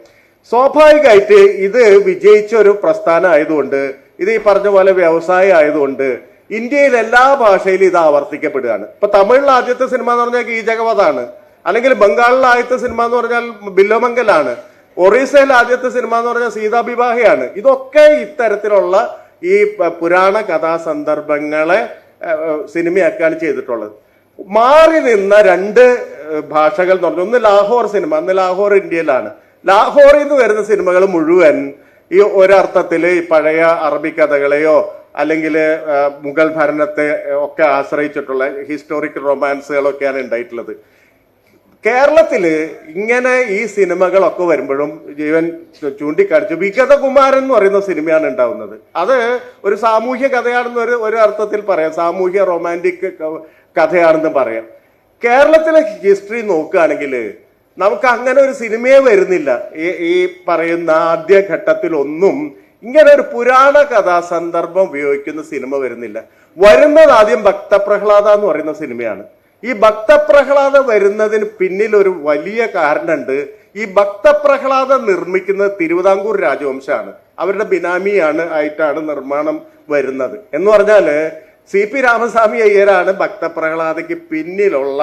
[SPEAKER 1] സ്വാഭാവികമായിട്ട് ഇത് വിജയിച്ച ഒരു പ്രസ്ഥാനം ആയതുകൊണ്ട് ഇത് ഈ പറഞ്ഞ പോലെ വ്യവസായം ആയതുകൊണ്ട് ഇന്ത്യയിൽ എല്ലാ ഭാഷയിലും ഇത് ആവർത്തിക്കപ്പെടുകയാണ്. ഇപ്പൊ തമിഴിൽ ആദ്യത്തെ സിനിമ എന്ന് പറഞ്ഞാൽ കീചകവധാണ് അല്ലെങ്കിൽ ബംഗാളിലെ ആദ്യത്തെ സിനിമ എന്ന് പറഞ്ഞാൽ ബില്ലോമംഗലാണ് ഒറീസയിൽ ആദ്യത്തെ സിനിമ എന്ന് പറഞ്ഞാൽ സീതാഭിവാഹയാണ്. ഇതൊക്കെ ഇത്തരത്തിലുള്ള ഈ പുരാണ കഥാസന്ദർഭങ്ങളെ സിനിമയാക്കാണ് ചെയ്തിട്ടുള്ളത്. മാറി നിന്ന രണ്ട് ഭാഷകൾ എന്ന് പറഞ്ഞു ഒന്ന് ലാഹോർ സിനിമ അന്ന് ലാഹോർ ഇന്ത്യയിലാണ്. ലാഹോറിൽ നിന്ന് വരുന്ന സിനിമകൾ മുഴുവൻ ഈ ഒരർത്ഥത്തിൽ ഈ പഴയ അറബി കഥകളെയോ അല്ലെങ്കിൽ മുഗൾ ഭരണത്തെ ഒക്കെ ആശ്രയിച്ചിട്ടുള്ള ഹിസ്റ്റോറിക്കൽ റൊമാൻസുകളൊക്കെയാണ് ഉണ്ടായിട്ടുള്ളത്. കേരളത്തിൽ ഇങ്ങനെ ഈ സിനിമകളൊക്കെ വരുമ്പോഴും ജീവൻ ചൂണ്ടിക്കാണിച്ചു വിഗതകുമാരൻ എന്ന് പറയുന്ന സിനിമയാണ് ഉണ്ടാവുന്നത്. അത് ഒരു സാമൂഹ്യ കഥയാണെന്ന് ഒരു ഒരു അർത്ഥത്തിൽ പറയാം. സാമൂഹ്യ റൊമാന്റിക് കഥയാണെന്ന് പറയാം. കേരളത്തിലെ ഹിസ്റ്ററി നോക്കുകയാണെങ്കിൽ നമുക്ക് അങ്ങനെ ഒരു സിനിമയെ വരുന്നില്ല. ഈ ഈ പറയുന്ന ആദ്യ ഘട്ടത്തിലൊന്നും ഇങ്ങനെ ഒരു പുരാണ കഥാ സന്ദർഭം ഉപയോഗിക്കുന്ന സിനിമ വരുന്നില്ല. വരുന്നത് ആദ്യം ഭക്തപ്രഹ്ലാദ എന്ന് പറയുന്ന സിനിമയാണ്. ഈ ഭക്തപ്രഹ്ലാദ വരുന്നതിന് പിന്നിൽ ഒരു വലിയ കാരണമുണ്ട്. ഈ ഭക്തപ്രഹ്ലാദ നിർമ്മിക്കുന്നത് തിരുവിതാംകൂർ രാജവംശമാണ്. അവരുടെ ബിനാമിയാണ് ആയിട്ടാണ് നിർമ്മാണം വരുന്നത്. എന്ന് പറഞ്ഞാൽ സി പി രാമസ്വാമി അയ്യരാണ് ഭക്തപ്രഹ്ലാദയ്ക്ക് പിന്നിലുള്ള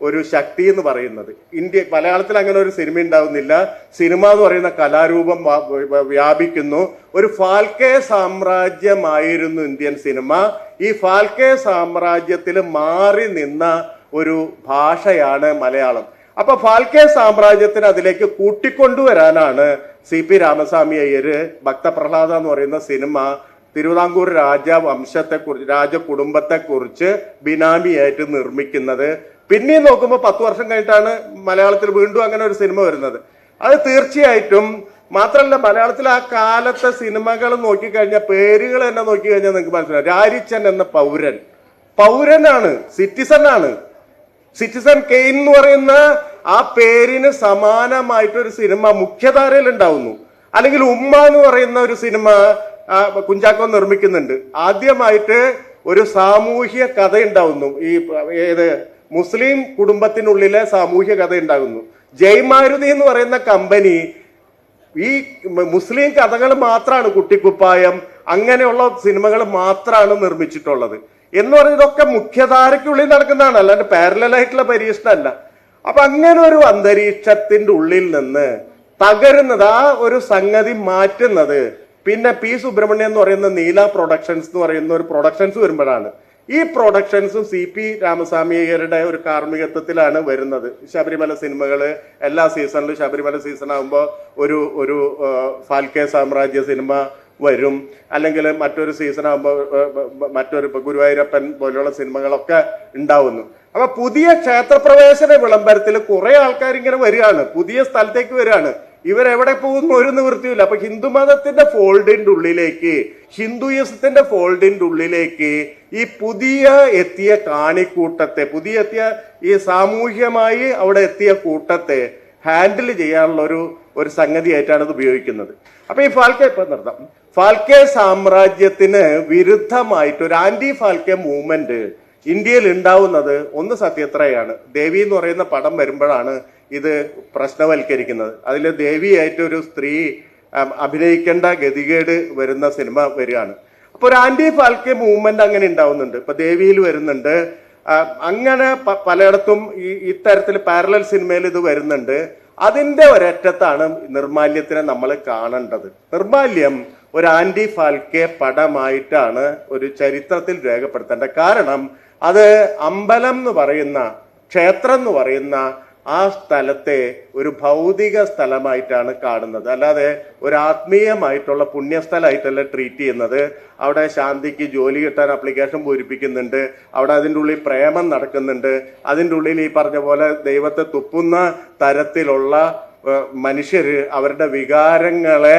[SPEAKER 1] ഒരു ശക്തി എന്ന് പറയുന്നത്. ഇന്ത്യ മലയാളത്തിൽ അങ്ങനെ ഒരു സിനിമ ഉണ്ടാവുന്നില്ല. സിനിമ എന്ന് പറയുന്ന കലാരൂപം വ്യാപിക്കുന്നു. ഒരു ഫാൽക്കെ സാമ്രാജ്യമായിരുന്നു ഇന്ത്യൻ സിനിമ. ഈ ഫാൽക്കെ സാമ്രാജ്യത്തിൽ മാറി നിന്ന ഒരു ഭാഷയാണ് മലയാളം. അപ്പൊ ഫാൽക്കെ സാമ്രാജ്യത്തിന് അതിലേക്ക് കൂട്ടിക്കൊണ്ടുവരാനാണ് സി പി രാമസ്വാമി അയ്യര് ഭക്തപ്രഹ്ലാദ എന്ന് പറയുന്ന സിനിമ തിരുവിതാംകൂർ രാജകുടുംബത്തെ കുറിച്ച് ബിനാമിയായിട്ട് നിർമ്മിക്കുന്നത്. പിന്നെയും നോക്കുമ്പോൾ പത്ത് വർഷം കഴിഞ്ഞിട്ടാണ് മലയാളത്തിൽ വീണ്ടും അങ്ങനെ ഒരു സിനിമ വരുന്നത്. അത് തീർച്ചയായിട്ടും മാത്രമല്ല മലയാളത്തിൽ ആ കാലത്തെ സിനിമകൾ നോക്കിക്കഴിഞ്ഞാൽ പേരുകൾ തന്നെ നോക്കിക്കഴിഞ്ഞാൽ നിങ്ങൾക്ക് മനസ്സിലാവും. രാരിച്ചൻ എന്ന പൗരൻ. പൗരനാണ് സിറ്റിസൺ ആണ് സിറ്റിസൺ കെയിൻ എന്ന് പറയുന്ന ആ പേരിന് സമാനമായിട്ടൊരു സിനിമ മുഖ്യധാരയിൽ ഉണ്ടാവുന്നു. അല്ലെങ്കിൽ ഉമ്മ എന്ന് പറയുന്ന ഒരു സിനിമ കുഞ്ചാക്കോ നിർമ്മിക്കുന്നുണ്ട്. ആദ്യമായിട്ട് ഒരു സാമൂഹ്യ കഥ ഉണ്ടാവുന്നു. ഈ ഏത് മുസ്ലിം കുടുംബത്തിനുള്ളിലെ സാമൂഹ്യ കഥ ഉണ്ടാകുന്നു. ജയ്മാരുതി എന്ന് പറയുന്ന കമ്പനി ഈ മുസ്ലിം കഥകൾ മാത്രമാണ് കുട്ടിക്കുപ്പായം അങ്ങനെയുള്ള സിനിമകൾ മാത്രമാണ് നിർമ്മിച്ചിട്ടുള്ളത്. എന്ന് പറഞ്ഞ ഇതൊക്കെ മുഖ്യധാരയ്ക്കുള്ളിൽ നടക്കുന്നതാണ് അല്ലാണ്ട് പാരലൽ ആയിട്ടുള്ള പരീക്ഷണമല്ല. അപ്പൊ അങ്ങനെ ഒരു അന്തരീക്ഷത്തിന്റെ ഉള്ളിൽ നിന്ന് തകരുന്നത് ആ ഒരു സംഗതി മാറ്റുന്നത്. പിന്നെ പി സുബ്രഹ്മണ്യം എന്ന് പറയുന്ന നീല പ്രൊഡക്ഷൻസ് എന്ന് പറയുന്ന ഒരു പ്രൊഡക്ഷൻസ് വരുമ്പോഴാണ്. ഈ പ്രൊഡക്ഷൻസും സി പി രാമസ്വാമിയരുടെ ഒരു കാർമ്മികത്വത്തിലാണ് വരുന്നത്. ശബരിമല സിനിമകൾ എല്ലാ സീസണിലും ശബരിമല സീസൺ ആകുമ്പോൾ ഒരു ഒരു ഫാൽക്കെ സാമ്രാജ്യ സിനിമ വരും. അല്ലെങ്കിൽ മറ്റൊരു സീസൺ ആകുമ്പോൾ മറ്റൊരു ഗുരുവായൂരപ്പൻ പോലെയുള്ള സിനിമകളൊക്കെ ഉണ്ടാവുന്നു. അപ്പൊ പുതിയ ക്ഷേത്രപ്രവേശന വിളംബരത്തിൽ കുറെ ആൾക്കാർ ഇങ്ങനെ വരികയാണ്. പുതിയ സ്ഥലത്തേക്ക് വരികയാണ്. ഇവരെവിടെ പോകുന്നു? ഒരു നിവൃത്തിയില്ല അപ്പൊ ഹിന്ദുമതത്തിന്റെ ഫോൾഡിന്റെ ഉള്ളിലേക്ക് ഹിന്ദുയിസത്തിന്റെ ഫോൾഡിന്റെ ഉള്ളിലേക്ക് ഈ പുതിയ എത്തിയ കാണിക്കൂട്ടത്തെ പുതിയ എത്തിയ ഈ സാമൂഹ്യമായി അവിടെ എത്തിയ കൂട്ടത്തെ ഹാൻഡിൽ ചെയ്യാനുള്ള ഒരു ഒരു സംഗതിയായിട്ടാണ് ഇത് ഉപയോഗിക്കുന്നത്. അപ്പൊ ഈ ഫാൽക്കെ ഇപ്പൊ നിർത്താം. ഫാൽക്കെ സാമ്രാജ്യത്തിന് വിരുദ്ധമായിട്ട് ഒരു ആന്റി ഫാൽക്കെ മൂവ്മെന്റ് ഇന്ത്യയിൽ ഉണ്ടാവുന്നത് ഒന്ന് സത്യത്രയാണ്. ദേവി എന്ന് പറയുന്ന പടം വരുമ്പോഴാണ് ഇത് പ്രശ്നവൽക്കരിക്കുന്നത്. അതിൽ ദേവിയായിട്ട് ഒരു സ്ത്രീ അഭിനയിക്കേണ്ട ഗതികേട് വരുന്ന സിനിമ വരികയാണ്. അപ്പൊ ഒരു ആന്റി ഫാൽക്കെ മൂവ്മെന്റ് അങ്ങനെ ഉണ്ടാവുന്നുണ്ട്. ഇപ്പൊ ദേവിയിൽ വരുന്നുണ്ട്. അങ്ങനെ പലയിടത്തും ഈ ഇത്തരത്തിൽ പാരലൽ സിനിമയിൽ ഇത് വരുന്നുണ്ട്. അതിന്റെ ഒരറ്റത്താണ് നിർമാല്യത്തിനെ നമ്മൾ കാണേണ്ടത്. നിർമാല്യം ഒരു ആന്റി ഫാൽക്കെ പടമായിട്ടാണ് ഒരു ചരിത്രത്തിൽ രേഖപ്പെടുത്തേണ്ടത്. കാരണം അത് അമ്പലം എന്ന് പറയുന്ന ക്ഷേത്രം എന്ന് പറയുന്ന ആ സ്ഥലത്തെ ഒരു ഭൗതിക സ്ഥലമായിട്ടാണ് കാണുന്നത്. അല്ലാതെ ഒരു ആത്മീയമായിട്ടുള്ള പുണ്യസ്ഥലമായിട്ടല്ല ട്രീറ്റ് ചെയ്യുന്നത്. അവിടെ ശാന്തിക്ക് ജോലി കിട്ടാൻ അപ്ലിക്കേഷൻ പൂരിപ്പിക്കുന്നുണ്ട്. അവിടെ അതിന്റെ ഉള്ളിൽ പ്രേമം നടക്കുന്നുണ്ട്. അതിന്റെ ഉള്ളിൽ ഈ പറഞ്ഞ പോലെ ദൈവത്തെ തുപ്പുന്ന തരത്തിലുള്ള മനുഷ്യർ അവരുടെ വികാരങ്ങളെ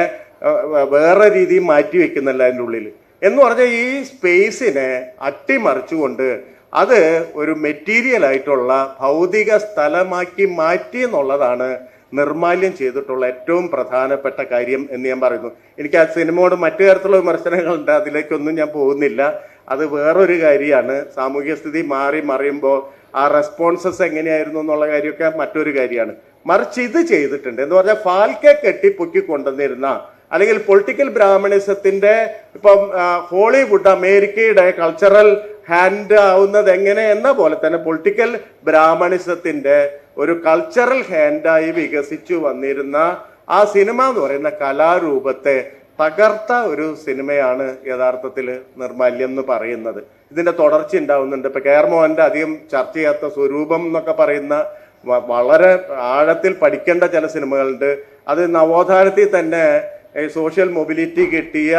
[SPEAKER 1] വേറെ രീതിയിൽ മാറ്റി വെക്കുന്നില്ല അതിന്റെ ഉള്ളിൽ. എന്ന് പറഞ്ഞാൽ ഈ സ്പേസിനെ അട്ടിമറിച്ചുകൊണ്ട് അത് ഒരു മെറ്റീരിയൽ ആയിട്ടുള്ള ഭൗതിക സ്ഥലമാക്കി മാറ്റി എന്നുള്ളതാണ് നിർമാല്യം ചെയ്തിട്ടുള്ള ഏറ്റവും പ്രധാനപ്പെട്ട കാര്യം എന്ന് ഞാൻ പറയുന്നു. എനിക്ക് ആ സിനിമയോട് മറ്റു തരത്തിലുള്ള വിമർശനങ്ങളുണ്ട് അതിലേക്കൊന്നും ഞാൻ പോകുന്നില്ല. അത് വേറൊരു കാര്യമാണ്. സാമൂഹ്യ സ്ഥിതി മാറി മറിയുമ്പോൾ ആ റെസ്പോൺസസ് എങ്ങനെയായിരുന്നു എന്നുള്ള കാര്യമൊക്കെ മറ്റൊരു കാര്യമാണ്. മറിച്ച് ഇത് ചെയ്തിട്ടുണ്ട്. എന്ന് പറഞ്ഞാൽ ഫാൽക്കെ കെട്ടിപ്പൊക്കി കൊണ്ടുവന്നിരുന്ന അല്ലെങ്കിൽ പൊളിറ്റിക്കൽ ബ്രാഹ്മണിസത്തിന്റെ ഇപ്പം ഹോളിവുഡ് അമേരിക്കയുടെ കൾച്ചറൽ ഹാൻഡ് ആവുന്നത് എങ്ങനെ എന്ന പോലെ തന്നെ പൊളിറ്റിക്കൽ ബ്രാഹ്മണിസത്തിന്റെ ഒരു കൾച്ചറൽ ഹാൻഡായി വികസിച്ചു വന്നിരുന്ന ആ സിനിമ എന്ന് പറയുന്ന കലാരൂപത്തെ തകർത്ത ഒരു സിനിമയാണ് യഥാർത്ഥത്തിൽ നിർമാല്യം എന്ന് പറയുന്നത്. ഇതിന്റെ തുടർച്ച ഉണ്ടാവുന്നുണ്ട്. ഇപ്പൊ കേർമോഹന്റെ അധികം ചർച്ച ചെയ്യാത്ത സ്വരൂപം എന്നൊക്കെ പറയുന്ന വളരെ ആഴത്തിൽ പഠിക്കേണ്ട ചില സിനിമകളുണ്ട് അത് നവോത്ഥാനത്തിൽ തന്നെ സോഷ്യൽ മൊബിലിറ്റി കിട്ടിയ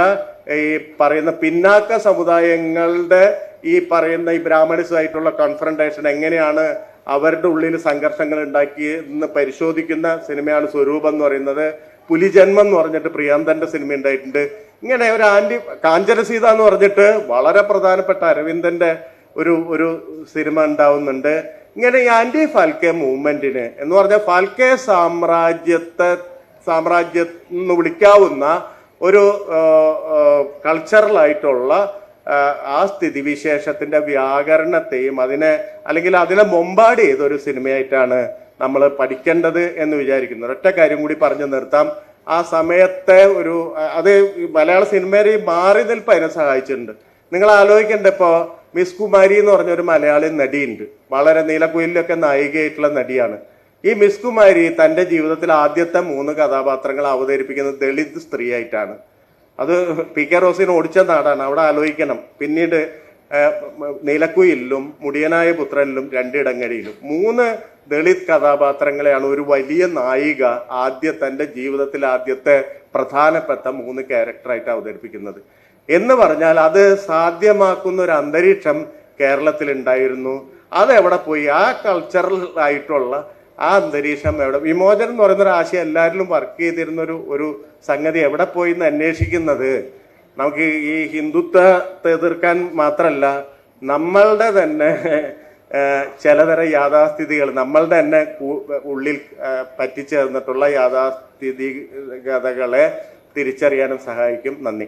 [SPEAKER 1] ഈ പറയുന്ന പിന്നാക്ക സമുദായങ്ങളുടെ ഈ പറയുന്ന ഈ ബ്രാഹ്മണിസുമായിട്ടുള്ള കൺഫ്രണ്ടേഷൻ എങ്ങനെയാണ് അവരുടെ ഉള്ളിൽ സംഘർഷങ്ങൾ ഉണ്ടാക്കി എന്ന് പരിശോധിക്കുന്ന സിനിമയാണ് സ്വരൂപം എന്ന് പറയുന്നത്. പുലിജന്മം എന്ന് പറഞ്ഞിട്ട് പ്രിയാന്തന്റെ സിനിമ ഉണ്ടായിട്ടുണ്ട്. ഇങ്ങനെ ഒരു ആന്റി കാഞ്ചനസീത എന്ന് പറഞ്ഞിട്ട് വളരെ പ്രധാനപ്പെട്ട അരവിന്ദന്റെ ഒരു ഒരു സിനിമ ഉണ്ടാവുന്നുണ്ട്. ഇങ്ങനെ ഈ ആന്റി ഫാൽക്കെ മൂവ്മെന്റിന് എന്ന് പറഞ്ഞാൽ ഫാൽക്കെ സാമ്രാജ്യത്തെ സാമ്രാജ്യം എന്ന് വിളിക്കാവുന്ന ഒരു കൾച്ചറലായിട്ടുള്ള ആ, സ്ഥിതി സ്ഥിതിവിശേഷത്തിന്റെ വ്യാകരണത്തെയും അതിനെ അല്ലെങ്കിൽ അതിനെ മൊമ്പാട് ചെയ്തൊരു സിനിമയായിട്ടാണ് നമ്മൾ പഠിക്കേണ്ടത് എന്ന് വിചാരിക്കുന്നു. ഒറ്റ കാര്യം കൂടി പറഞ്ഞു നിർത്താം. ആ സമയത്തെ ഒരു അത് മലയാള സിനിമയിൽ മാറി നിൽപ്പ് അതിനെ സഹായിച്ചിട്ടുണ്ട്. നിങ്ങൾ ആലോചിക്കേണ്ട ഇപ്പോ മിസ് കുമാരി എന്ന് പറഞ്ഞ ഒരു മലയാളി നടിയുണ്ട്. വളരെ നീലക്കുയിലൊക്കെ നായികയായിട്ടുള്ള നടിയാണ്. ഈ മിസ് കുമാരി തന്റെ ജീവിതത്തിൽ ആദ്യത്തെ മൂന്ന് കഥാപാത്രങ്ങൾ അവതരിപ്പിക്കുന്നത് ദളിത് സ്ത്രീയായിട്ടാണ്. അത് പി കെ റോസിന് ഓടിച്ച നാടാണ്. അവിടെ ആലോചിക്കണം. പിന്നീട് നിലക്കുയിലും മുടിയനായ പുത്രനിലും രണ്ടിടങ്ങഴിയിലും. മൂന്ന് ദളിത് കഥാപാത്രങ്ങളെയാണ് ഒരു വലിയ നായിക ആദ്യ തന്റെ ജീവിതത്തിൽ ആദ്യത്തെ പ്രധാനപ്പെട്ട മൂന്ന് ക്യാരക്ടറായിട്ട് അവതരിപ്പിക്കുന്നത്. എന്ന് പറഞ്ഞാൽ അത് സാധ്യമാക്കുന്ന ഒരു അന്തരീക്ഷം കേരളത്തിൽ ഉണ്ടായിരുന്നു അതെവിടെ പോയി? ആ കൾച്ചറൽ ആയിട്ടുള്ള ആ അന്തരീക്ഷം എവിടെ വിമോചനം എന്ന് പറയുന്ന ഒരു ആശയം എല്ലാവരിലും വർക്ക് ചെയ്തിരുന്ന ഒരു ഒരു സംഗതി എവിടെ പോയി എന്ന് അന്വേഷിക്കുന്നത്? നമുക്ക് ഈ ഹിന്ദുത്വത്തെ എതിർക്കാൻ മാത്രമല്ല നമ്മളുടെ തന്നെ ചിലതരം യാഥാസ്ഥിതികൾ നമ്മളുടെ തന്നെ ഉള്ളിൽ പറ്റിച്ചേർന്നിട്ടുള്ള യാഥാസ്ഥിതികതകളെ തിരിച്ചറിയാനും സഹായിക്കും. നന്ദി.